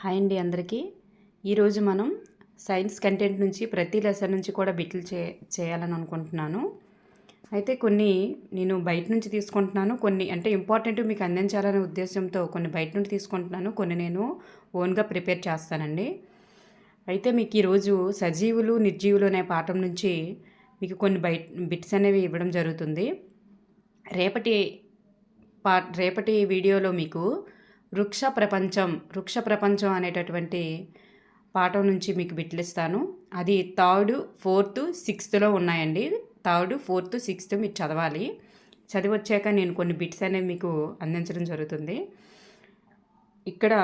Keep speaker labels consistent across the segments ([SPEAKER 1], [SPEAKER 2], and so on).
[SPEAKER 1] Hi అండి అందరికీ. ఈరోజు మనం సైన్స్ కంటెంట్ నుంచి ప్రతి లెసన్ నుంచి కూడా బిట్లు చే చేయాలని అనుకుంటున్నాను. అయితే కొన్ని నేను బయట నుంచి తీసుకుంటున్నాను కొన్ని అంటే ఇంపార్టెంట్ మీకు అందించాలనే ఉద్దేశంతో కొన్ని బయట నుండి తీసుకుంటున్నాను కొన్ని నేను ఓన్గా ప్రిపేర్ చేస్తానండి. అయితే మీకు ఈరోజు సజీవులు నిర్జీవులు అనే పాఠం నుంచి మీకు కొన్ని బయట బిట్స్ అనేవి ఇవ్వడం జరుగుతుంది. రేపటి పా రేపటి వీడియోలో మీకు వృక్ష ప్రపంచం వృక్ష ప్రపంచం అనేటటువంటి పాఠం నుంచి మీకు బిట్లు ఇస్తాను అది థర్డ్ ఫోర్త్ సిక్స్త్లో ఉన్నాయండి. థర్డ్ ఫోర్త్ సిక్స్త్ మీరు చదవాలి. చదివి వచ్చాక నేను కొన్ని బిట్స్ అనేవి మీకు అందించడం జరుగుతుంది. ఇక్కడ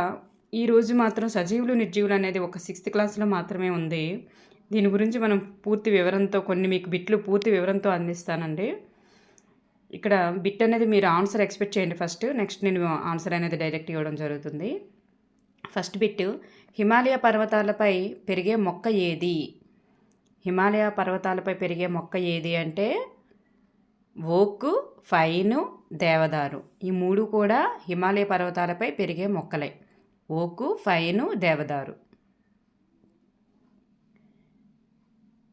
[SPEAKER 1] ఈరోజు మాత్రం సజీవులు నిర్జీవులు అనేది ఒక సిక్స్త్ క్లాస్లో మాత్రమే ఉంది. దీని గురించి మనం పూర్తి వివరంతో కొన్ని మీకు బిట్లు పూర్తి వివరంతో అందిస్తానండి. ఇక్కడ బిట్ అనేది మీరు ఆన్సర్ ఎక్స్పెక్ట్ చేయండి ఫస్ట్. నెక్స్ట్ నేను ఆన్సర్ అనేది డైరెక్ట్ ఇవ్వడం జరుగుతుంది. ఫస్ట్ బిట్ హిమాలయ పర్వతాలపై పెరిగే మొక్క ఏది? హిమాలయ పర్వతాలపై పెరిగే మొక్క ఏది అంటే ఓక్ ఫైను దేవదారు. ఈ మూడు కూడా హిమాలయ పర్వతాలపై పెరిగే మొక్కలే. ఓకు ఫైను దేవదారు.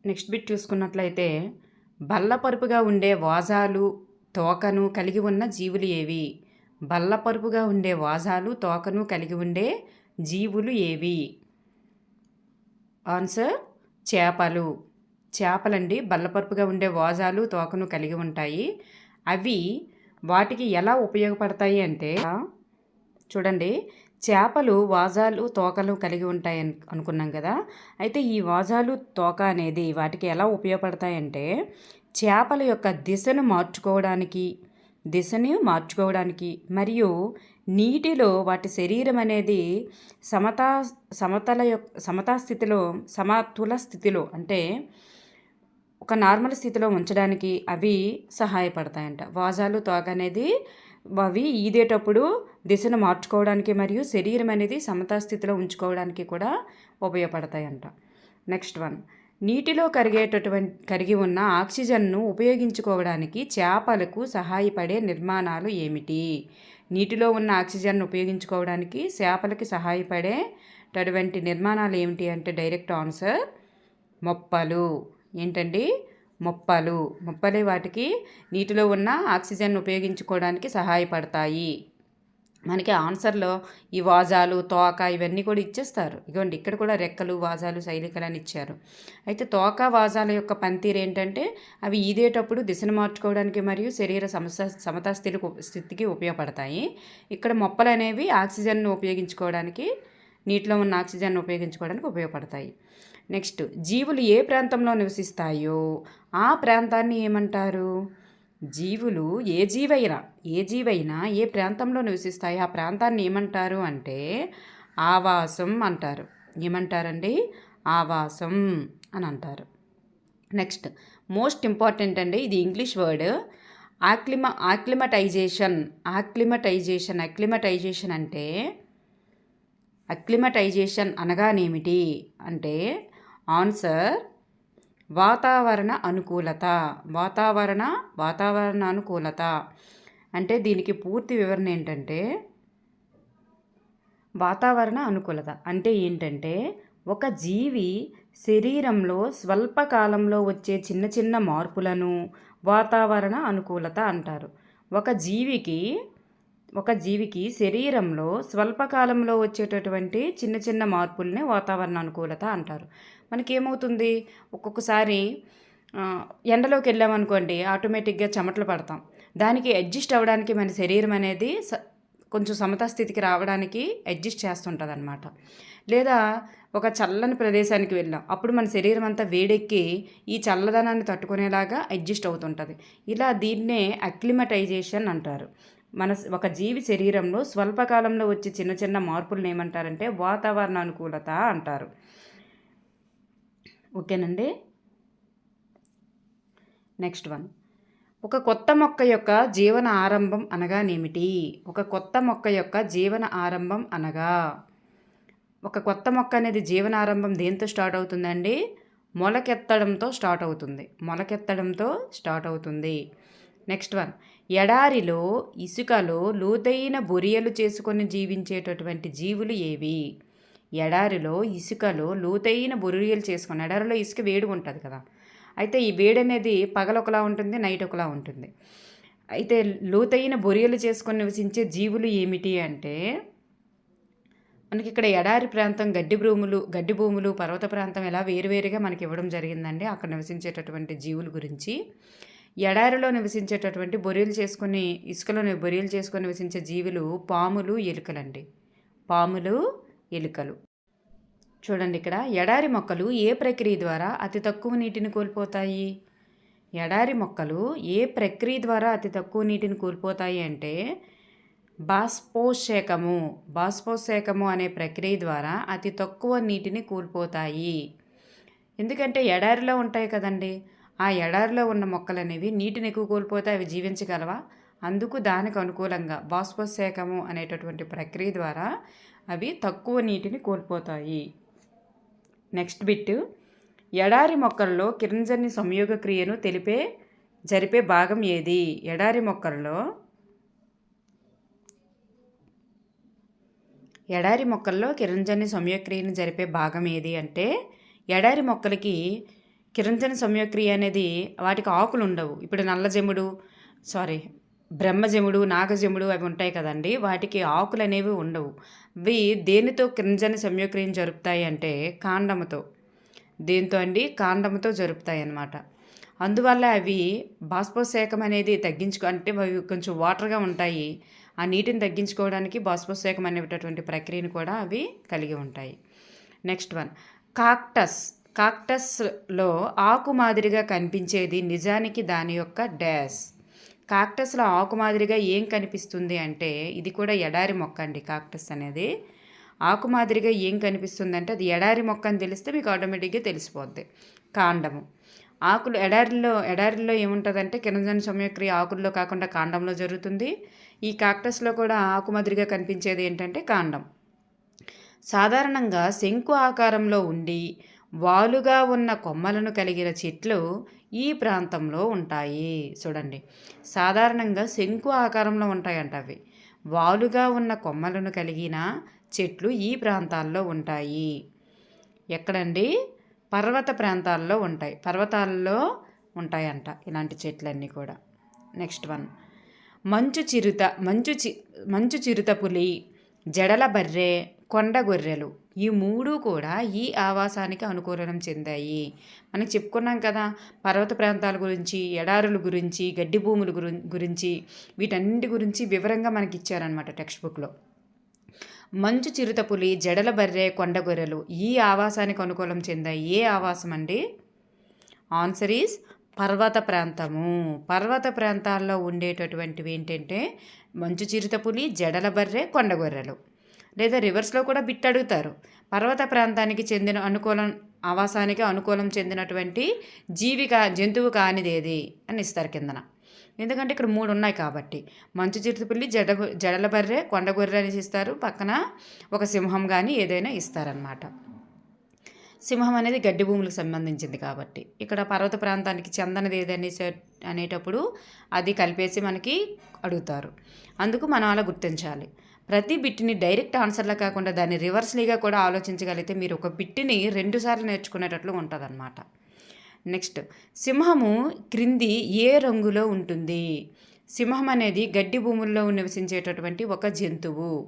[SPEAKER 1] నెక్స్ట్ బిట్ చూసుకున్నట్లయితే బల్లపరుపుగా ఉండే వాజాలు తోకను కలిగి ఉన్న జీవులు ఏవి? బల్లపరుపుగా ఉండే వాజాలు తోకను కలిగి ఉండే జీవులు ఏవి? ఆన్సర్ చేపలు. చేపలండి బల్లపరుపుగా ఉండే వాజాలు తోకను కలిగి ఉంటాయి. అవి వాటికి ఎలా ఉపయోగపడతాయి అంటే చూడండి చేపలు వాజాలు తోకలు కలిగి ఉంటాయి అనుకున్నాం కదా. అయితే ఈ వాజాలు తోక అనేది వాటికి ఎలా ఉపయోగపడతాయంటే చేపల యొక్క దిశను మార్చుకోవడానికి దిశని మార్చుకోవడానికి మరియు నీటిలో వాటి శరీరం అనేది సమతా సమతల యొక్క సమతా స్థితిలో సమతుల స్థితిలో అంటే ఒక నార్మల్ స్థితిలో ఉంచడానికి అవి సహాయపడతాయంట. వాజాలు తోక అనేది అవి ఈదేటప్పుడు దిశను మార్చుకోవడానికి మరియు శరీరం అనేది సమతా స్థితిలో ఉంచుకోవడానికి కూడా ఉపయోగపడతాయంట. Next one. నీటిలో కరిగేటటువంటి కరిగి ఉన్న ఆక్సిజన్ను ఉపయోగించుకోవడానికి చేపలకు సహాయపడే నిర్మాణాలు ఏమిటి? నీటిలో ఉన్న ఆక్సిజన్ను ఉపయోగించుకోవడానికి చేపలకి సహాయపడేటటువంటి నిర్మాణాలు ఏమిటి అంటే డైరెక్ట్ ఆన్సర్ మొప్పలు. ఏంటండి? మొప్పలు. మొప్పలే వాటికి నీటిలో ఉన్న ఆక్సిజన్ ఉపయోగించుకోవడానికి సహాయపడతాయి. మనకి ఆన్సర్లో ఈ వాజాలు తోక ఇవన్నీ కూడా ఇచ్చేస్తారు. ఇదిగోండి ఇక్కడ కూడా రెక్కలు వాజాలు శైలికలు అని ఇచ్చారు. అయితే తోక వాజాల యొక్క పనితీరు ఏంటంటే అవి ఈదేటప్పుడు దిశను మార్చుకోవడానికి మరియు శరీర సమస్య సమతా స్థితికి ఉపయోగపడతాయి. ఇక్కడ మొప్పలు అనేవి ఆక్సిజన్ను ఉపయోగించుకోవడానికి నీటిలో ఉన్న ఆక్సిజన్ ఉపయోగించుకోవడానికి ఉపయోగపడతాయి. నెక్స్ట్ జీవులు ఏ ప్రాంతంలో నివసిస్తాయో ఆ ప్రాంతాన్ని ఏమంటారు? జీవులు ఏ జీవైనా ఏ జీవైనా ఏ ప్రాంతంలో నివసిస్తాయి ఆ ప్రాంతాన్ని ఏమంటారు అంటే ఆవాసం అంటారు. ఏమంటారండి? ఆవాసం అని అంటారు. నెక్స్ట్ మోస్ట్ ఇంపార్టెంట్ అండి ఇది ఇంగ్లీష్ వర్డ్ ఆక్లిమ ఆక్లిమటైజేషన్. ఆక్లిమటైజేషన్ అక్లిమటైజేషన్ అంటే అక్లిమటైజేషన్ అనగానేమిటి? అంటే ఆన్సర్ వాతావరణ అనుకూలత. వాతావరణ వాతావరణ అనుకూలత. అంటే దీనికి పూర్తి వివరణ ఏంటంటే వాతావరణ అనుకూలత. అంటే ఏంటంటే ఒక జీవి శరీరంలో స్వల్పకాలంలో వచ్చే చిన్న చిన్న మార్పులను వాతావరణ అనుకూలత అంటారు. ఒక జీవికి ఒక జీవికి శరీరంలో స్వల్పకాలంలో వచ్చేటటువంటి చిన్న చిన్న మార్పుల్ని వాతావరణ అనుకూలత అంటారు. మనకేమవుతుంది? ఒక్కొక్కసారి ఎండలోకి వెళ్ళామనుకోండి ఆటోమేటిక్గా చెమటలు పడతాం. దానికి అడ్జస్ట్ అవ్వడానికి మన శరీరం అనేది కొంచెం సమతా స్థితికి రావడానికి అడ్జస్ట్ చేస్తుంటుంది అనమాట లేదా ఒక చల్లని ప్రదేశానికి వెళ్ళాం. అప్పుడు మన శరీరం అంతా వేడెక్కి ఈ చల్లదనాన్ని తట్టుకునేలాగా అడ్జస్ట్ అవుతుంటుంది. ఇలా దీన్నే అక్లిమటైజేషన్ అంటారు. మన ఒక జీవి శరీరంలో స్వల్పకాలంలో వచ్చే చిన్న చిన్న మార్పులను ఏమంటారంటే వాతావరణ అనుకూలత అంటారు. ఓకేనండి? Next one. ఒక కొత్త మొక్క యొక్క జీవన ఆరంభం అనగానేమిటి? ఒక కొత్త మొక్క యొక్క జీవన ఆరంభం అనగా? ఒక కొత్త మొక్క అనేది జీవన ఆరంభం దేంతో స్టార్ట్ అవుతుందండి? మొలకెత్తడంతో స్టార్ట్ అవుతుంది. మొలకెత్తడంతో స్టార్ట్ అవుతుంది. Next one. ఎడారిలో ఇసుకలో లోతైన బొరియలు చేసుకొని జీవించేటటువంటి జీవులు ఏవి? ఎడారిలో ఇసుకలో లోతైన బొరియలు చేసుకొని ఎడారిలో ఇసుక వేడి ఉంటుంది కదా. అయితే ఈ వేడి అనేది పగలొకలా ఉంటుంది నైట్ ఒకలా ఉంటుంది. అయితే లోతైన బొరియలు చేసుకొని నివసించే జీవులు ఏమిటి అంటే మనకి ఇక్కడ ఎడారి ప్రాంతం గడ్డి భూములు గడ్డి భూములు పర్వత ప్రాంతం ఎలా వేరువేరుగా మనకి ఇవ్వడం జరిగిందండి. అక్కడ నివసించేటటువంటి జీవుల గురించి. ఎడారిలో నివసించేటటువంటి బొరియలు చేసుకుని ఇసుకలో బొరియలు చేసుకొని నివసించే జీవులు పాములు ఎలుకలండి. పాములు ఎలుకలు. చూడండి ఇక్కడ ఎడారి మొక్కలు ఏ ప్రక్రియ ద్వారా అతి తక్కువ నీటిని కోల్పోతాయి? ఎడారి మొక్కలు ఏ ప్రక్రియ ద్వారా అతి తక్కువ నీటిని కోల్పోతాయి అంటే బాష్పోషేకము బాష్పోషేకము అనే ప్రక్రియ ద్వారా అతి తక్కువ నీటిని కోల్పోతాయి. ఎందుకంటే ఎడారిలో ఉంటాయి కదండి. ఆ ఎడారిలో ఉన్న మొక్కలు అనేవి నీటిని ఎక్కువ కోల్పోతే అవి జీవించగలవా? అందుకు దానికి అనుకూలంగా బాష్పశేకము అనేటటువంటి ప్రక్రియ ద్వారా అవి తక్కువ నీటిని కోల్పోతాయి. నెక్స్ట్ బిట్ ఎడారి మొక్కల్లో కిరణజన్య సంయోగ క్రియను తెలిపే జరిపే భాగం ఏది? ఎడారి మొక్కల్లో ఎడారి మొక్కల్లో కిరణజన్య సంయోక్రియను జరిపే భాగం ఏది అంటే ఎడారి మొక్కలకి కిరణజన్య సంయోక్రియ అనేది వాటికి ఆకులు ఉండవు. ఇప్పుడు నల్లజెముడు సారీ బ్రహ్మజముడు నాగజముడు అవి ఉంటాయి కదండి. వాటికి ఆకులు అనేవి ఉండవు. అవి దేనితో క్రింజన సంయోక్రియను జరుపుతాయి అంటే కాండముతో. దేంతో అండి? కాండముతో జరుపుతాయి అన్నమాట. అందువల్ల అవి బాష్పోత్సేకం అనేది తగ్గించుకో అంటే అవి కొంచెం వాటర్గా ఉంటాయి. ఆ నీటిని తగ్గించుకోవడానికి బాష్పోత్సేకం అనేటటువంటి ప్రక్రియను కూడా అవి కలిగి ఉంటాయి. Next one cactus. కాక్టస్లో ఆకు మాదిరిగా కనిపించేది నిజానికి దాని యొక్క డ్యాష్ కాక్టస్లో ఆకు మాదిరిగా ఏం కనిపిస్తుంది అంటే ఇది కూడా ఎడారి మొక్క అండి కాక్టస్ అనేది. ఆకు మాదిరిగా ఏం కనిపిస్తుంది అంటే అది ఎడారి మొక్క అని తెలిస్తే మీకు ఆటోమేటిక్గా తెలిసిపోద్ది. కాండము. ఆకులు ఎడారిలో ఎడారిలో ఏముంటుందంటే కిరణజన సమయక్రియ ఆకుల్లో కాకుండా కాండంలో జరుగుతుంది. ఈ కాక్టస్లో కూడా ఆకు మాదిరిగా కనిపించేది ఏంటంటే కాండం. సాధారణంగా శంకు ఆకారంలో ఉండి వాలుగా ఉన్న కొమ్మలను కలిగిన చెట్లు ఈ ప్రాంతంలో ఉంటాయి. చూడండి. సాధారణంగా శంకు ఆకారంలో ఉంటాయంట అవి. వాలుగా ఉన్న కొమ్మలను కలిగిన చెట్లు ఈ ప్రాంతాల్లో ఉంటాయి. ఎక్కడండి? పర్వత ప్రాంతాల్లో ఉంటాయి. పర్వతాల్లో ఉంటాయంట ఇలాంటి చెట్లన్నీ కూడా. Next one. మంచు చిరుత మంచు చి మంచు చిరుత పులి జడల బర్రె కొండ గొర్రెలు. ఈ మూడు కూడా ఈ ఆవాసానికి అనుకూలనం చెందాయి. మనం చెప్పుకున్నాం కదా పర్వత ప్రాంతాల గురించి ఎడారుల గురించి గడ్డి భూముల గురించి వీటన్నిటి గురించి వివరంగా మనకి ఇచ్చారనమాట టెక్స్ట్ బుక్లో మంచు చిరుతపులి జడల బర్రె కొండగొర్రెలు ఈ ఆవాసానికి అనుకూలం చెందాయి. ఏ ఆవాసం అండి? ఆన్సర్ ఈస్ పర్వత ప్రాంతము. పర్వత ప్రాంతాల్లో ఉండేటటువంటివి ఏంటంటే మంచు చిరుతపులి జడల బర్రె కొండగొర్రెలు లేదా రివర్స్లో కూడా బిట్ అడుగుతారు. పర్వత ప్రాంతానికి చెందిన అనుకూలం ఆవాసానికి అనుకూలం చెందినటువంటి జీవిక జంతువు కానిదేది అని ఇస్తారు కిందన. ఎందుకంటే ఇక్కడ మూడు ఉన్నాయి కాబట్టి. మంచు చిరుతపుల్లి జడ జడల బర్రె కొండగొర్రె అనేసి ఇస్తారు. పక్కన ఒక సింహం కానీ ఏదైనా ఇస్తారనమాట సింహం అనేది గడ్డి భూములకు సంబంధించింది కాబట్టి. ఇక్కడ పర్వత ప్రాంతానికి చెందనది ఏదని అనేటప్పుడు అది కలిపేసి మనకి అడుగుతారు. అందుకు మనం అలా గుర్తించాలి. ప్రతి బిట్ని డైరెక్ట్ ఆన్సర్లా కాకుండా దాన్ని రివర్స్లీగా కూడా ఆలోచించగలిగితే మీరు ఒక బిట్ని రెండుసార్లు నేర్చుకునేటట్లు ఉంటుందన్నమాట. నెక్స్ట్ సింహము క్రింది ఏ రంగులో ఉంటుంది? సింహం అనేది గడ్డి భూముల్లో నివసించేటటువంటి ఒక జంతువు.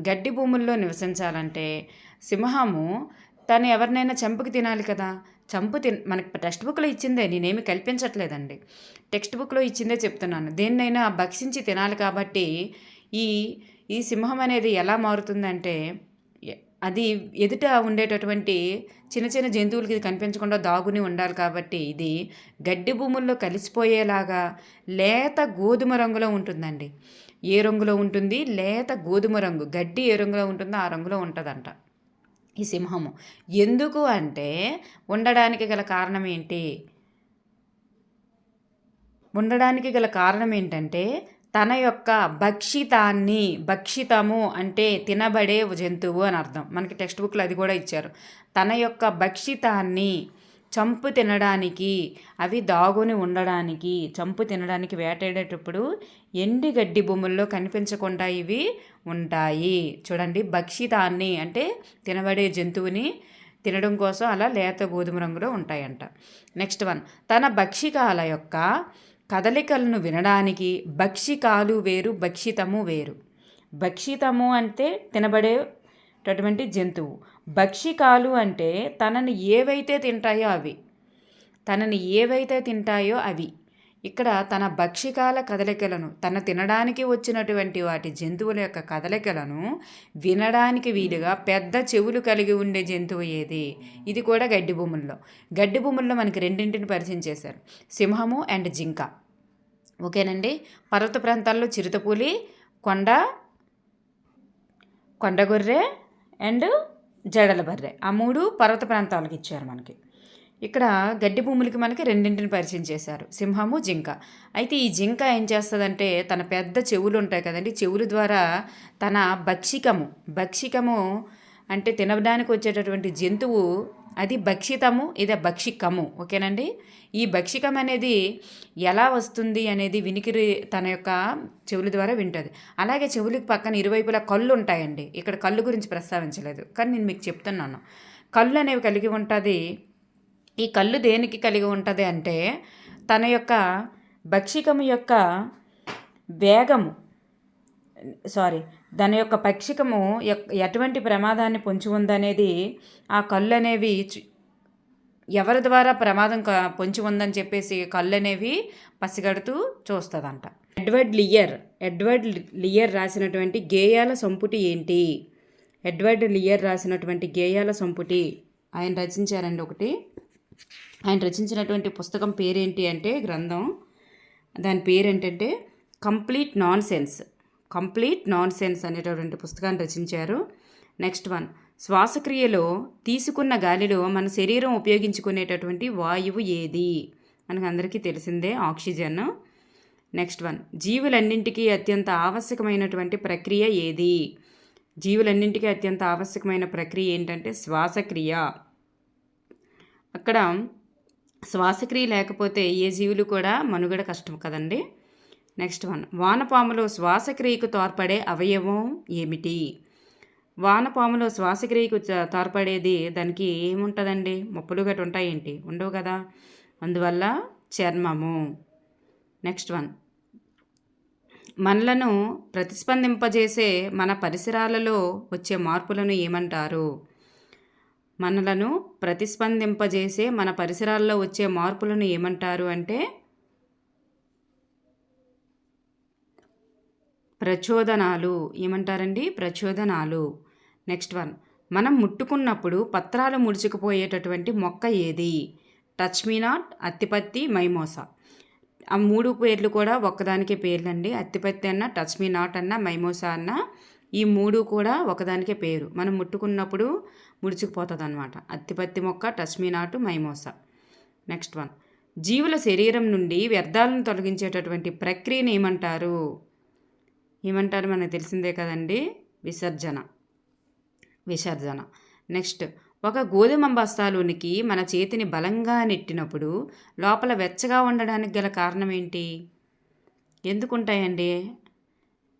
[SPEAKER 1] గడ్డి భూముల్లో నివసించాలంటే సింహము తను ఎవరినైనా చంపుకి తినాలి కదా? చంపు తిన మనకి టెక్స్ట్ బుక్లో ఇచ్చిందే నేనేమి కల్పించట్లేదండి. టెక్స్ట్ బుక్లో ఇచ్చిందే చెప్తున్నాను. దేన్నైనా భక్షించి తినాలి కాబట్టి ఈ ఈ సింహం అనేది ఎలా మారుతుందంటే అది ఎదుట ఉండేటటువంటి చిన్న చిన్న జంతువులకి ఇది కనిపించకుండా దాగుని ఉండాలి కాబట్టి ఇది గడ్డి భూముల్లో కలిసిపోయేలాగా లేత గోధుమ రంగులో ఉంటుందండి. ఏ రంగులో ఉంటుంది? లేత గోధుమ రంగు. గడ్డి ఏ రంగులో ఉంటుందో ఆ రంగులో ఉంటుందంట ఈ సింహము. ఎందుకు అంటే ఉండడానికి గల కారణం ఏంటి? ఉండడానికి గల కారణం ఏంటంటే తన యొక్క భక్షితాన్ని భక్షితము అంటే తినబడే జంతువు అని అర్థం. మనకి టెక్స్ట్ బుక్లో అది కూడా ఇచ్చారు. తన యొక్క భక్షితాన్ని చంపు తినడానికి అవి దాగుని ఉండడానికి చంపు తినడానికి వేటాడేటప్పుడు ఎండి గడ్డి భూముల్లో కనిపించకుండా ఇవి ఉంటాయి. చూడండి భక్షితాన్ని అంటే తినబడే జంతువుని తినడం కోసం అలా లేత గోధుమ రంగులో ఉంటాయంట. Next one. తన భక్షికాల యొక్క కదలికలను వినడానికి భక్షికాలు వేరు భక్షితము వేరు. భక్షితము అంటే తినబడేటటువంటి జంతువు. భక్షికాలు అంటే తనని ఏవైతే తింటాయో అవి. తనని ఏవైతే తింటాయో అవి. ఇక్కడ తన భక్షికాల కదలికలను తన తినడానికి వచ్చినటువంటి వాటి జంతువుల యొక్క కదలికలను వినడానికి వీలుగా పెద్ద చెవులు కలిగి ఉండే జంతువు ఏది? ఇది కూడా గడ్డి భూముల్లో. గడ్డి భూముల్లో మనకి రెండింటిని పరిచయం చేశారు. సింహము అండ్ జింక. ఓకేనండి? పర్వత ప్రాంతాల్లో చిరుతపులి కొండ కొండగొర్రె అండ్ జడల బర్రె. ఆ మూడు పర్వత ప్రాంతాలకు ఇచ్చారు మనకి. ఇక్కడ గడ్డి భూములకి మనకి రెండింటిని పరిచయం చేశారు. సింహము జింక. అయితే ఈ జింక ఏం చేస్తుందంటే తన పెద్ద చెవులు ఉంటాయి కదండి చెవుల ద్వారా తన భక్షికము భక్షికము అంటే తినడానికి వచ్చేటటువంటి జంతువు అది భక్షితము ఇదే భక్షికము. ఓకేనండి? ఈ భక్షికం అనేది ఎలా వస్తుంది అనేది వినికిరి తన యొక్క చెవుల ద్వారా వింటుంది. అలాగే చెవులకి పక్కన ఇరువైపులా కళ్ళు ఉంటాయండి. ఇక్కడ కళ్ళు గురించి ప్రస్తావించలేదు. కానీ నేను మీకు చెప్తున్నాను. కళ్ళు అనేవి కలిగి ఉంటుంది ఈ కళ్ళు దేనికి కలిగి ఉంటుంది అంటే తన యొక్క భక్షికము యొక్క వేగము సారీ దాని యొక్క పక్షికము ఎటువంటి ప్రమాదాన్ని పొంచి ఉందనేది ఆ కళ్ళు అనేవి ఎవరి ద్వారా ప్రమాదం పొంచి ఉందని చెప్పేసి కళ్ళు అనేవి పసిగడుతూ చూస్తుందంట. ఎడ్వర్డ్ లియర్ ఎడ్వర్డ్ లియర్ రాసినటువంటి గేయాల సంపుటి ఏంటి? ఎడ్వర్డ్ లియర్ రాసినటువంటి గేయాల సంపుటి. ఆయన రచించారండి ఒకటి. ఆయన రచించినటువంటి పుస్తకం పేరేంటి అంటే గ్రంథం. దాని పేరు ఏంటంటే complete nonsense complete nonsense అనేటటువంటి పుస్తకాన్ని రచించారు. Next one. శ్వాసక్రియలో తీసుకున్న గాలిలో మన శరీరం ఉపయోగించుకునేటటువంటి వాయువు ఏది? మనకు అందరికీ తెలిసిందే ఆక్సిజన్. Next one. జీవులన్నింటికీ అత్యంత ఆవశ్యకమైనటువంటి ప్రక్రియ ఏది? జీవులన్నింటికీ అత్యంత ఆవశ్యకమైన ప్రక్రియ ఏంటంటే శ్వాసక్రియ. అక్కడ శ్వాసక్రియ లేకపోతే ఏ జీవులు కూడా మనుగడ కష్టం కదండి. Next one. వానపాములో శ్వాసక్రియకు తోడ్పడే అవయవం ఏమిటి? వానపాములో శ్వాసక్రియకు తోడ్పడేది దానికి ఏముంటుందండి? మొప్పులు గట్టు ఉంటాయేంటి? ఉండవు కదా. అందువల్ల చర్మము. Next one. మనలను ప్రతిస్పందింపజేసే మన పరిసరాలలో వచ్చే మార్పులను ఏమంటారు? మనలను ప్రతిస్పందింపజేసే మన పరిసరాల్లో వచ్చే మార్పులను ఏమంటారు అంటే ప్రచోదనాలు. ఏమంటారండి? ప్రచోదనాలు. Next one. మనం ముట్టుకున్నప్పుడు పత్రాలు ముడుచుకుపోయేటటువంటి మొక్క ఏది? టచ్ మీ నాట్ అత్తిపత్తి మైమోసా. ఆ మూడు పేర్లు కూడా ఒక్కదానికే పేర్లండి. అత్తిపత్తి అన్న టచ్ మీ నాట్ అన్న మైమోసా అన్న ఈ మూడు కూడా ఒకదానికే పేరు. మనం ముట్టుకున్నప్పుడు ముడుచుకుపోతుంది అనమాట అత్తిపత్తి మొక్క టచ్మి నాటు మైమోసా. Next one. జీవుల శరీరం నుండి వ్యర్థాలను తొలగించేటటువంటి ప్రక్రియను ఏమంటారు? ఏమంటారు? మనకు తెలిసిందే కదండి. విసర్జన. విసర్జన. నెక్స్ట్. ఒక గోధుమ బస్తాలోనికి మన చేతిని బలంగా నెట్టినప్పుడు లోపల వెచ్చగా ఉండడానికి గల కారణం ఏంటి? ఎందుకుంటాయండి?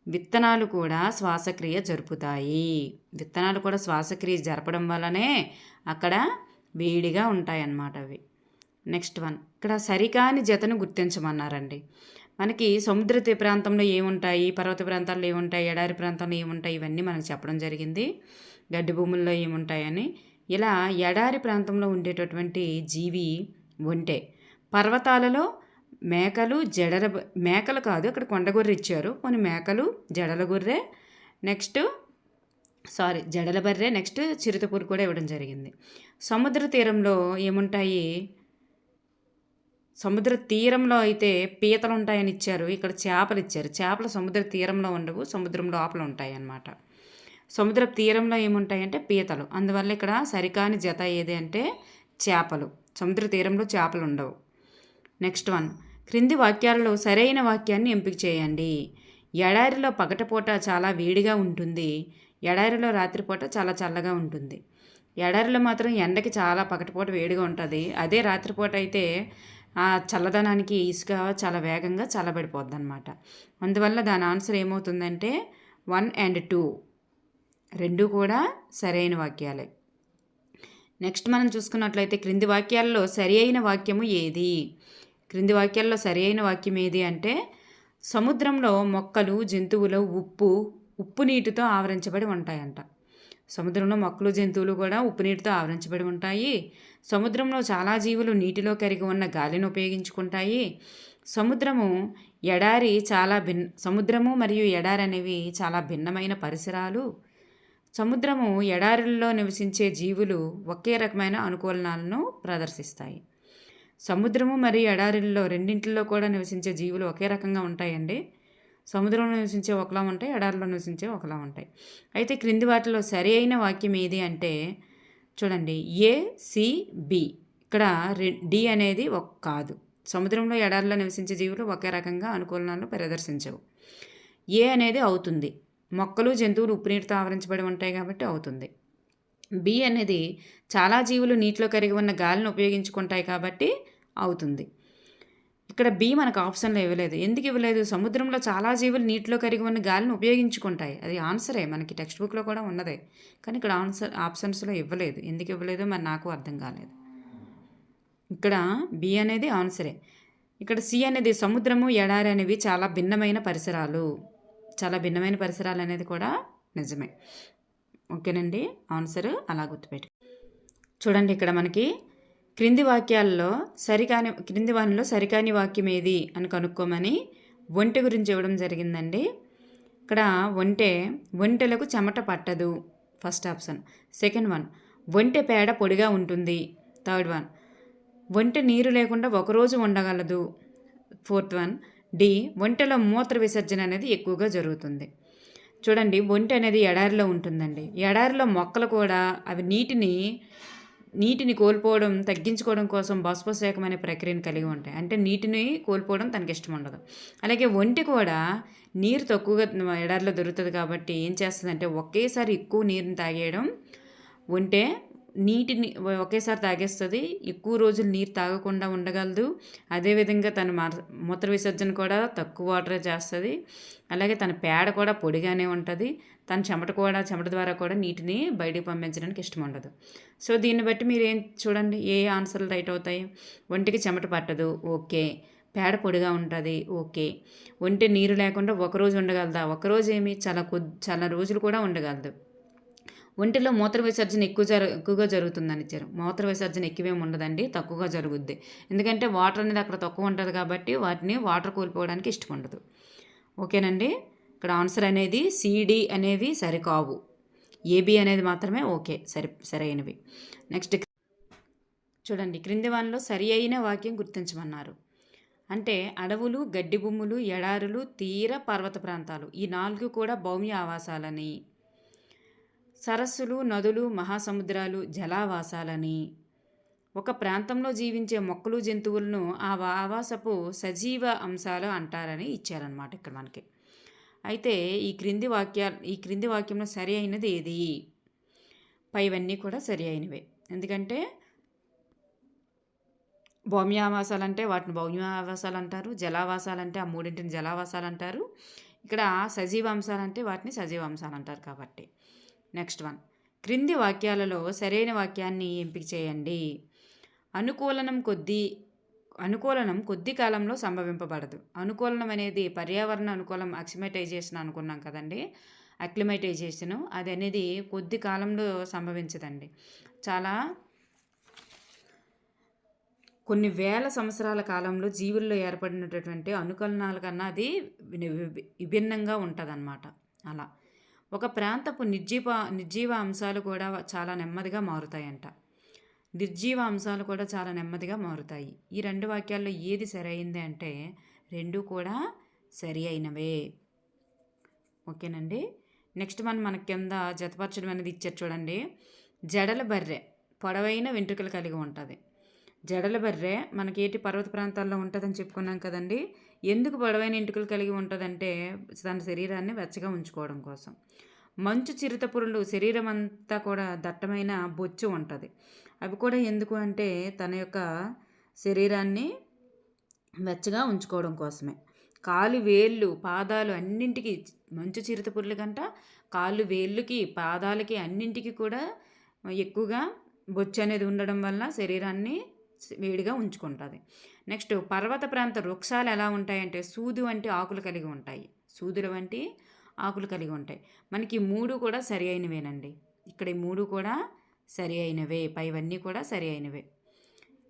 [SPEAKER 1] విత్తనాలు కూడా శ్వాసక్రియ జరుపుతాయి. విత్తనాలు కూడా శ్వాసక్రియ జరపడం వల్లనే అక్కడ వేడిగా ఉంటాయన్నమాట అవి. Next one. ఇక్కడ సరికాని జతను గుర్తించమన్నారండి. మనకి సముద్ర ప్రాంతంలో ఏముంటాయి పర్వత ప్రాంతాల్లో ఏముంటాయి ఎడారి ప్రాంతంలో ఏముంటాయి ఇవన్నీ మనకు చెప్పడం జరిగింది. గడ్డి భూముల్లో ఏముంటాయని. ఇలా ఎడారి ప్రాంతంలో ఉండేటటువంటి జీవి ఒంటే. పర్వతాలలో మేకలు జడల మేకలు కాదు అక్కడ కొండగొర్రె ఇచ్చారు. కొన్ని మేకలు జడల గొర్రె నెక్స్ట్ సారీ జడల బర్రె నెక్స్ట్ చిరుతపూరు కూడా ఇవ్వడం జరిగింది. సముద్ర తీరంలో ఏముంటాయి? సముద్ర తీరంలో అయితే పీతలు ఉంటాయని ఇచ్చారు. ఇక్కడ చేపలు ఇచ్చారు. చేపలు సముద్ర తీరంలో ఉండవు సముద్రం లోపల ఉంటాయి అన్నమాట సముద్ర తీరంలో ఏముంటాయంటే పీతలు. అందువల్ల ఇక్కడ సరికాని జత ఏది అంటే చేపలు. సముద్ర తీరంలో చేపలు ఉండవు నెక్స్ట్ వన్. క్రింది వాక్యాలలో సరైన వాక్యాన్ని ఎంపిక చేయండి. ఎడారిలో పగటపూట చాలా వేడిగా ఉంటుంది. ఎడారిలో రాత్రిపూట చాలా చల్లగా ఉంటుంది. ఎడారిలో మాత్రం ఎండకి చాలా పగటిపూట వేడిగా ఉంటుంది. అదే రాత్రిపూట అయితే ఆ చల్లదనానికి ఇసుక చాలా వేగంగా చల్లబడిపోద్ది అనమాట అందువల్ల దాని ఆన్సర్ ఏమవుతుందంటే వన్ అండ్ టూ. రెండు కూడా సరైన వాక్యాలే. నెక్స్ట్ మనం చూసుకున్నట్లయితే క్రింది వాక్యాల్లో సరి అయిన వాక్యము ఏది? క్రింది వాక్యాల్లో సరి అయిన వాక్యం ఏది అంటే సముద్రంలో మొక్కలు జంతువులు ఉప్పు ఉప్పు నీటితో ఆవరించబడి ఉంటాయంట. సముద్రంలో మొక్కలు జంతువులు కూడా ఉప్పు నీటితో ఆవరించబడి ఉంటాయి. సముద్రంలో చాలా జీవులు నీటిలో కరిగి ఉన్న గాలిని ఉపయోగించుకుంటాయి. సముద్రము ఎడారి చాలా భిన్న సముద్రము మరియు ఎడారి అనేవి చాలా భిన్నమైన పరిసరాలు. సముద్రము ఎడారుల్లో నివసించే జీవులు ఒకే రకమైన అనుకూలనాలను ప్రదర్శిస్తాయి. సముద్రము మరియు ఎడారిల్లో రెండింటిలో కూడా నివసించే జీవులు ఒకే రకంగా ఉంటాయండి. సముద్రంలో నివసించే ఒకలా ఉంటాయి ఎడారిలో నివసించే ఒకలా ఉంటాయి. అయితే క్రింది వాటిలో సరి అయిన వాక్యం ఏది అంటే చూడండి ఏ సి బి. ఇక్కడ డి అనేది ఒక కాదు. సముద్రంలో ఎడారిలో నివసించే జీవులు ఒకే రకంగా అనుకూలనాలను ప్రదర్శించవు. ఏ అనేది అవుతుంది. మొక్కలు జంతువులు ఉప్పునీటితో ఆవరించబడి ఉంటాయి కాబట్టి అవుతుంది. బి అనేది చాలా జీవులు నీటిలో కరిగి ఉన్న గాలిని ఉపయోగించుకుంటాయి కాబట్టి అవుతుంది. ఇక్కడ బి మనకు ఆప్షన్లో ఇవ్వలేదు. ఎందుకు ఇవ్వలేదు? సముద్రంలో చాలా జీవులు నీటిలో కరిగి ఉన్న గాలిని ఉపయోగించుకుంటాయి. అది ఆన్సరే మనకి టెక్స్ట్ బుక్లో కూడా ఉన్నదే. కానీ ఇక్కడ ఆన్సర్ ఆప్షన్స్లో ఇవ్వలేదు. ఎందుకు ఇవ్వలేదు? మరి నాకు అర్థం కాలేదు. ఇక్కడ బి అనేది ఆన్సరే ఇక్కడ సి అనేది సముద్రము ఎడారి అనేవి చాలా భిన్నమైన పరిసరాలు. చాలా భిన్నమైన పరిసరాలు అనేది కూడా నిజమే. ఓకేనండి? ఆన్సర్ అలా గుర్తుపెట్టు చూడండి ఇక్కడ మనకి క్రింది వాక్యాల్లో సరికాని క్రింది వానిలో సరికాని వాక్యం ఏది అని కనుక్కోమని ఒంటె గురించి ఇవ్వడం జరిగిందండి. ఇక్కడ ఒంటె ఒంటెలకు చెమట పట్టదు ఫస్ట్ ఆప్షన్. సెకండ్ వన్ ఒంటె పేడ పొడిగా ఉంటుంది. థర్డ్ వన్ ఒంటె నీరు లేకుండా ఒకరోజు ఉండగలదు. ఫోర్త్ వన్ డి ఒంటెలో మూత్ర విసర్జన అనేది ఎక్కువగా జరుగుతుంది. చూడండి ఒంటె అనేది ఎడారిలో ఉంటుందండి. ఎడారిలో మొక్కలు కూడా అవి నీటిని నీటిని కోల్పోవడం తగ్గించుకోవడం కోసం బాష్పశేఖం అనే ప్రక్రియను కలిగి ఉంటాయి. అంటే నీటిని కోల్పోవడం తనకి ఇష్టం ఉండదు. అలాగే ఒంటి కూడా నీరు తక్కువగా ఎడారిలో దొరుకుతుంది కాబట్టి ఏం చేస్తుందంటే ఒకేసారి ఎక్కువ నీరుని తాగేయడం ఉంటే నీటిని ఒకేసారి తాగేస్తుంది. ఎక్కువ రోజులు నీరు తాగకుండా ఉండగలదు. అదేవిధంగా తన మూత్ర విసర్జన కూడా తక్కువ వాటర్ చేస్తుంది. అలాగే తన పేడ కూడా పొడిగానే ఉంటుంది. తన చెమట కూడా చెమట ద్వారా కూడా నీటిని బయటికి పంపించడానికి ఇష్టం ఉండదు. సో దీన్ని బట్టి మీరు ఏం చూడండి? ఏ ఆన్సర్లు రైట్ అవుతాయి? ఒంటికి చెమట పట్టదు. ఓకే. పేడ పొడిగా ఉంటుంది. ఓకే. ఒంటి నీరు లేకుండా ఒకరోజు ఉండగలదా? ఒకరోజు ఏమి? చాలా కొద్ది చాలా రోజులు కూడా ఉండగలదు. ఒంటిలో మూత్ర విసర్జన ఎక్కువ జరు ఎక్కువగా జరుగుతుందని ఇచ్చారు. మూత్ర విసర్జన ఎక్కువేమి ఉండదండి తక్కువగా జరుగుద్ది. ఎందుకంటే వాటర్ అనేది అక్కడ తక్కువ ఉంటుంది కాబట్టి వాటిని వాటర్ కోల్పోవడానికి ఇష్టం ఉండదు. ఓకేనండి? ఇక్కడ ఆన్సర్ అనేది సిడి అనేవి సరికావు. ఏబి అనేది మాత్రమే ఓకే సరి సరైనవి. నెక్స్ట్ చూడండి క్రింది వానలో సరి అయిన వాక్యం గుర్తించమన్నారు. అంటే అడవులు గడ్డి భూములు ఎడారులు తీర పర్వత ప్రాంతాలు ఈ నాలుగు కూడా భౌమ్య ఆవాసాలని. సరస్సులు నదులు మహాసముద్రాలు జలావాసాలని. ఒక ప్రాంతంలో జీవించే మొక్కలు జంతువులను ఆ ఆవాసపు సజీవ అంశాలు అంటారని ఇచ్చారనమాట ఇక్కడ మనకి. అయితే ఈ క్రింది వాక్యాలు ఈ క్రింది వాక్యంలో సరి అయినది ఏది? పైవన్నీ కూడా సరి అయినవే. ఎందుకంటే భౌమ్యావాసాలు అంటే వాటిని భౌమ్యావాసాలు అంటారు జలావాసాలు అంటే ఆ మూడింటిని జలావాసాలు అంటారు ఇక్కడ సజీవ అంశాలు అంటే వాటిని సజీవ అంశాలు అంటారు కాబట్టి. Next one. క్రింది వాక్యాలలో సరైన వాక్యాన్ని ఎంపిక చేయండి. అనుకూలనం కొద్దీ అనుకూలనం కొద్ది కాలంలో సంభవింపబడదు. అనుకూలనం అనేది పర్యావరణ అనుకూలం అక్సిమటైజేషన్ అనుకున్నాం కదండి. అక్లిమైటైజేషన్ అది అనేది కొద్ది కాలంలో సంభవించదండి. చాలా కొన్ని వేల సంవత్సరాల కాలంలో జీవుల్లో ఏర్పడినటువంటి అనుకూలనాల కన్నా అది విభిన్నంగా ఉంటుంది అలా. ఒక ప్రాంతపు నిర్జీవ నిర్జీవ అంశాలు కూడా చాలా నెమ్మదిగా మారుతాయంట. నిర్జీవ అంశాలు కూడా చాలా నెమ్మదిగా మారుతాయి. ఈ రెండు వాక్యాల్లో ఏది సరైంది అంటే రెండు కూడా సరి అయినవే. ఓకేనండి? నెక్స్ట్ మనం మన కింద జతపరచడం అనేది ఇచ్చారు చూడండి. జడల బర్రె పొడవైన వెంట్రుకలు కలిగి ఉంటుంది. జడల బర్రె మనకి ఏటి పర్వత ప్రాంతాల్లో ఉంటుందని చెప్పుకున్నాం కదండి. ఎందుకు పొడవైన ఎంటుకలు కలిగి ఉంటుందంటే తన శరీరాన్ని వెచ్చగా ఉంచుకోవడం కోసం. మంచు చిరుతపురులు శరీరం అంతా కూడా దట్టమైన బొచ్చు ఉంటుంది. అవి కూడా ఎందుకు అంటే తన యొక్క శరీరాన్ని వెచ్చగా ఉంచుకోవడం కోసమే. కాలు వేళ్ళు పాదాలు అన్నింటికి మంచు చిరుతపురుల కంట కాళ్ళు వేళ్ళకి పాదాలకి అన్నింటికి కూడా ఎక్కువగా బొచ్చు అనేది ఉండడం వల్ల శరీరాన్ని వేడిగా ఉంచుకుంటుంది. నెక్స్ట్ పర్వత ప్రాంత వృక్షాలు ఎలా ఉంటాయంటే సూది వంటి ఆకులు కలిగి ఉంటాయి. సూదుల వంటి ఆకులు కలిగి ఉంటాయి. మనకి మూడు కూడా సరి అయినవేనండి. ఇక్కడ ఈ మూడు కూడా సరి అయినవే. పైవన్నీ కూడా సరి అయినవే.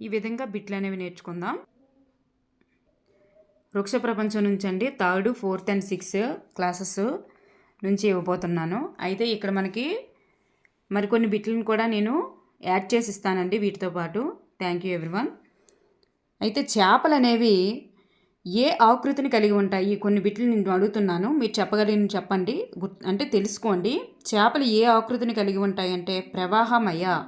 [SPEAKER 1] ఈ విధంగా బిట్లు అనేవి నేర్చుకుందాం. వృక్ష ప్రపంచం నుంచి అండి third fourth and six classes నుంచి ఇవ్వబోతున్నాను. అయితే ఇక్కడ మనకి మరికొన్ని బిట్లను కూడా నేను యాడ్ చేసి ఇస్తానండి వీటితో పాటు. థ్యాంక్ యూ ఎవ్రీవన్ అయితే చేపలు అనేవి ఏ ఆకృతిని కలిగి ఉంటాయి? కొన్ని బిట్లు నేను అడుగుతున్నాను. మీరు చెప్పగలిగిన చెప్పండి. అంటే తెలుసుకోండి. చేపలు ఏ ఆకృతిని కలిగి ఉంటాయి అంటే ప్రవాహమయ.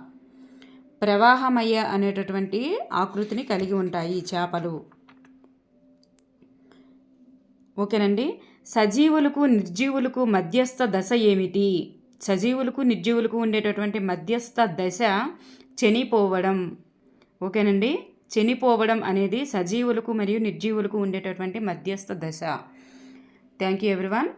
[SPEAKER 1] ప్రవాహమయ అనేటటువంటి ఆకృతిని కలిగి ఉంటాయి చేపలు. ఓకేనండి. సజీవులకు నిర్జీవులకు మధ్యస్థ దశ ఏమిటి? సజీవులకు నిర్జీవులకు ఉండేటటువంటి మధ్యస్థ దశ చనిపోవడం. ఓకేనండి? చనిపోవడం అనేది సజీవులకు మరియు నిర్జీవులకు ఉండేటటువంటి మధ్యస్థ దశ. Thank you everyone.